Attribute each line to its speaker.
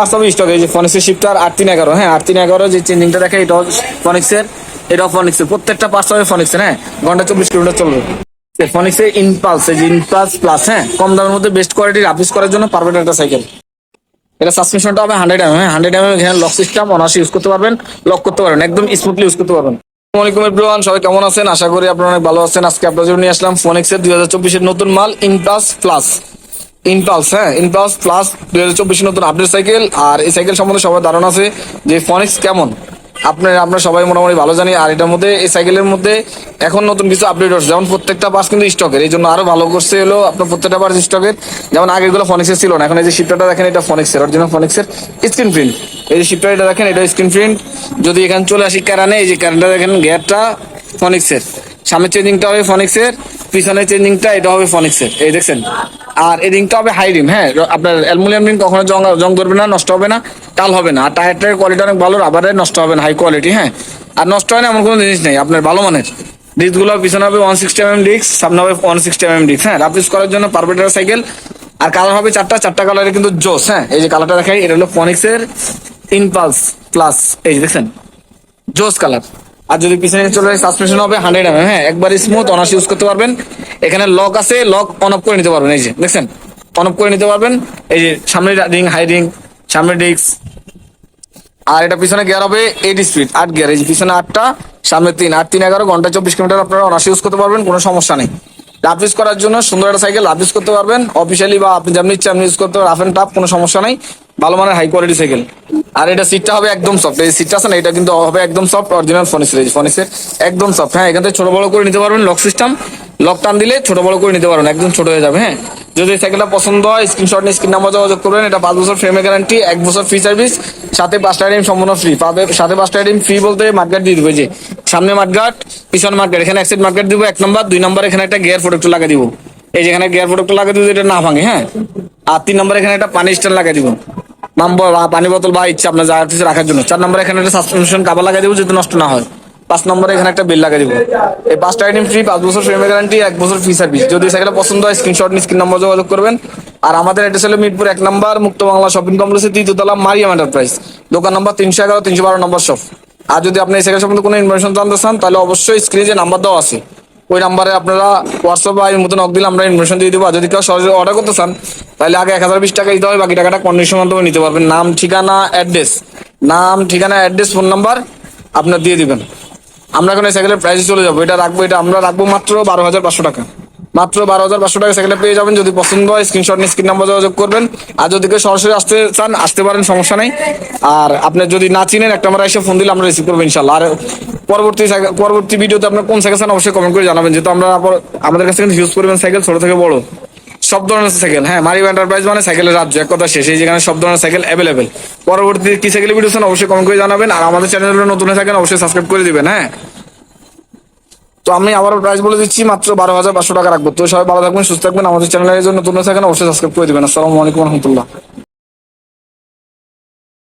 Speaker 1: বাস্তবে স্টক এই যে ফনিক্সের শিফটার আট তিন এগারো হ্যাঁ আট তিন এগারো যে চেঞ্জিংটা দেখে, এটাও ফনিক্সের এটাও ফনিক্সের প্রত্যেকটা পার্টস হবে ফনিক্সের হ্যাঁ ঘণ্টা চব্বিশ কিলোমিটার চলবে। ফনিক্সের ইনপালস এই যে ইনপালস প্লাস হ্যাঁ কম দামের মধ্যে বেস্ট কোয়ালিটির আপিস করার জন্য পারফেক্ট একটা সাইকেল এটা সাসপেনশনটা হবে হান্ড্রেড এম হ্যাঁ হান্ড্রেড এম এখানে লক সিস্টেম অনার্সে ইউজ করতে পারবেন লক করতে পারবেন, একদম স্মুথলি ইউজ করতে পারবেন। আসসালামাইকুম এভরিওয়ান সবাই কেমন আছেন? আশা করি আপনারা অনেক ভালো আছেন। আজকে জন্য নিয়ে আসলাম ফোনেক্সের দুই হাজার চব্বিশের নতুন মাল ইনপালস প্লাস ইনপালস হ্যাঁ ইনপালস প্লাস দুই হাজার চব্বিশের নতুন আপডেট সাইকেল আর এই সাইকেল সম্বন্ধে সবার ধারণা আছে যে ফনিক্স কেমন? আপনার, আমরা সবাই মোটামুটি ভালো জানি, আর এটার মধ্যে, এই সাইকেলের মধ্যে এখন নতুন কিছু আপডেট হচ্ছে। যেমন প্রত্যেকটা পার্স কিন্তু স্টকের এই জন্য আরও ভালো করছে হলো আপনার প্রত্যেকটা পার্স স্টকের যেমন আগেরগুলো ফনিক্সের ছিল না, এখন এই যে শিপটাটা দেখেন, এটা ফনিক্সের অরিজিনাল ফনিক্সের স্ক্রিন প্রিন্ট এই যে শিপটা এটা দেখেন, এটা স্ক্রিন প্রিন্ট যদি এখানে চলে আসি ক্যারানে এই যে ক্যারানটা দেখেন গিয়ারটা ফনিক্সের সামনের চেঞ্জিংটা হবে ফনিক্সের পিছনের চেঞ্জিংটা এটা হবে ফনিক্সের এই দেখছেন? আর এই রিংটা হবে হাই রিম হ্যাঁ? আপনার অ্যালুমিনিয়াম রিং কখনো জং জং ধরবে না, নষ্ট হবে না, টাল হবে না। আর টায়ারটার কোয়ালিটি অনেক ভালো রাবারের নষ্ট হবে না হাই কোয়ালিটি হ্যাঁ? আর নষ্ট হয় না এমন কোনো জিনিস নেই, আপনার ভালো মানের। ডিস্কগুলো পিছনে হবে ওয়ান সিক্সটি এম ডিস্ক সামনে হবে ওয়ান সিক্সটি এম ডিস্ক হ্যাঁ? রাফিস করার জন্য পারফেক্ট সাইকেল আর কালার হবে চারটা চারটা কালারে কিন্তু জোস হ্যাঁ? এই যে কালারটা দেখাই, এটা হলো ফনিক্সের ইনপালস প্লাস এই যে দেখছেন? জোস কালার আর যদি পিছনে চলে যায় সাসপেনশন হবে হান্ড্রেড এম হ্যাঁ একবার স্মুথ অনার্স ইউজ করতে পারবেন। এখানে লক আছে লক অন অফ করে নিতে পারবেন, এই যে, দেখছেন? অন অফ করে নিতে পারবেন, এই যে, সামনে রিং হাই রিং সামনে ডিস্ক আর এটা পিছনে গিয়ার হবে এইট স্পিড আট গিয়ার এই যে পিছনে আটটা, সামনে তিন আট তিন এগারো ঘণ্টা চব্বিশ কিলোমিটার আপনারা অনার্স ইউজ করতে পারবেন, কোনো সমস্যা নেই। রাফ ইউজ করার জন্য সুন্দর একটা সাইকেল রাফ ইউজ করতে পারবেন অফিসিয়ালি বা আপনি যেমনি ইচ্ছা, আপনি ইউজ করতে রাফ এন্ড টাফ কোনো সমস্যা নেই, ভালো মানের হাই কোয়ালিটি সাইকেল আর এটা সিটটা হবে একদম সফট এই সিটটা আছে না, এটা কিন্তু হবে একদম সফট অরিজিনাল ফনিক্সের এই ফনিক্সের একদম সফট হ্যাঁ এখান থেকে ছোট বড় করে নিতে পারবেন লক সিস্টেম লক টান দিলে ছোট বড় করে নিতে পারবেন, একদম ছোট হয়ে যাবে হ্যাঁ। যদি সাইকেলটা পছন্দ হয় স্ক্রিনশট নিয়ে স্ক্রিন নাম্বার যোগাযোগ করবেন। এটা পাঁচ বছর ফ্রেমের গ্যারান্টি এক বছর ফ্রি সার্ভিস সাথে পাঁচটা আইটেম সম্পূর্ণ ফ্রি পাবে সাথে পাঁচটা আইটেম ফ্রি বলতে মার্কেট দিয়ে দেবে যে সামনে মার্কেট পিছনে মার্কেট এখানে এক সাইড মার্কেট দিব, এক নম্বর দুই নম্বর এখানে একটা গিয়ার প্রোডাক্ট লাগিয়ে দিব। এই যেখানে গিয়ার প্রোডাক্ট লাগিয়ে দিব এটা না ভাঙে হ্যাঁ। আর তিন নম্বর এখানে একটা পানি স্ট্যান্ড লাগিয়ে দিব। পানি বোতল বা ইচ্ছা আপনার জায়গা থেকে রাখার জন্য। চার নম্বর এখানে একটা সাসপেনশন কাবার লাগিয়ে দিব যাতে নষ্ট না হয়। পাঁচ নম্বরে এখানে একটা বিল লাগিয়ে দিব। এই পাঁচটা আইটেম ফ্রি পাঁচ বছর ফ্রেমের গ্যারান্টি এক বছর ফ্রি সার্ভিস যদি সাইকেল পছন্দ হয় স্ক্রিনশট নিয়ে স্ক্রিন নম্বর যোগাযোগ করবেন। আর আমাদের অ্যাড্রেস হলো মিরপুর এক নম্বর, মুক্ত বাংলা শপিং কমপ্লেক্সের তৃতীয়তলা মারিয়াম এন্টারপ্রাইজ দোকান নম্বর তিনশো এগারো, তিনশো বারো, নম্বর শপ আর যদি আপনি এই সম্বন্ধে কোনো ইনফরমেশন জানতে চান, তাহলে অবশ্যই স্ক্রিনে যে নাম্বার দেওয়া আছে। ওই নাম্বারে আপনারা হোয়াটসঅ্যাপ এই মতো নক দিলে আমরা ইনফরমেশন দিয়ে দেবো। আর যদি কেউ সরাসরি অর্ডার করতে চান, তাহলে আগে এক হাজার বিশ টাকা দিতে হবে, বাকি টাকাটা কন্ডিশন মাধ্যমে নিতে পারবেন। নাম, ঠিকানা অ্যাড্রেস নাম, ঠিকানা অ্যাড্রেস ফোন নাম্বার আপনার দিয়ে দিবেন। আমরা এখন এই সাইকেলের প্রাইসে চলে যাব। এটা রাখব, এটা আমরা রাখব মাত্র বারো হাজার পাঁচশো টাকা। মাত্র বারো হাজার পাঁচশো টাকা সাইকেলে পেয়ে যাবেন। যদি পছন্দ হয় স্ক্রিনশট নিয়ে স্ক্রিন নাম্বার যোগাযোগ করবেন। আর যদি কেউ সরাসরি আসতে চান, আসতে পারেন, সমস্যা নেই। আর আপনি যদি না চিনেন, একটা আমরা এসে ফোন দিলে আমরা রিসিভ করব ইনশাল্লাহ আর পরবর্তী সাইকেল- পরবর্তী ভিডিওতে আপনার কোন সাইকেল চান অবশ্যই কমেন্ট করে জানাবেন। যেহেতু আমরা আমাদের কাছে কিন্তু ইউজ করবেন সাইকেল, ছোট থেকে বড়। সব ধরনের সাইকেল। হ্যাঁ মারি এন্টারপ্রাইজ মানে সাইকেলের রাজ্য, এক কথা শেষ। এই যেখানে সব ধরনের সাইকেল অ্যাভেলেবেল পরবর্তী কি সাইকেল ভিডিও চান অবশ্যই কমেন্ট করে জানাবেন। আর আমাদের চ্যানেলে নতুন থাকেন অবশ্যই সাবস্ক্রাইব করে দিবেন হ্যাঁ? তো আমি আবারও প্রাইস বলে দিচ্ছি, মাত্র বারো হাজার পাঁচশো টাকা রাখব। তো সবাই ভালো থাকবেন, সুস্থ থাকবেন। আমাদের চ্যানেলের জন্য নতুন থাকেন, অবশ্যই সাবস্ক্রাইব করে দিবেন। আসসালামু আলাইকুম রহমতুল্লাহ।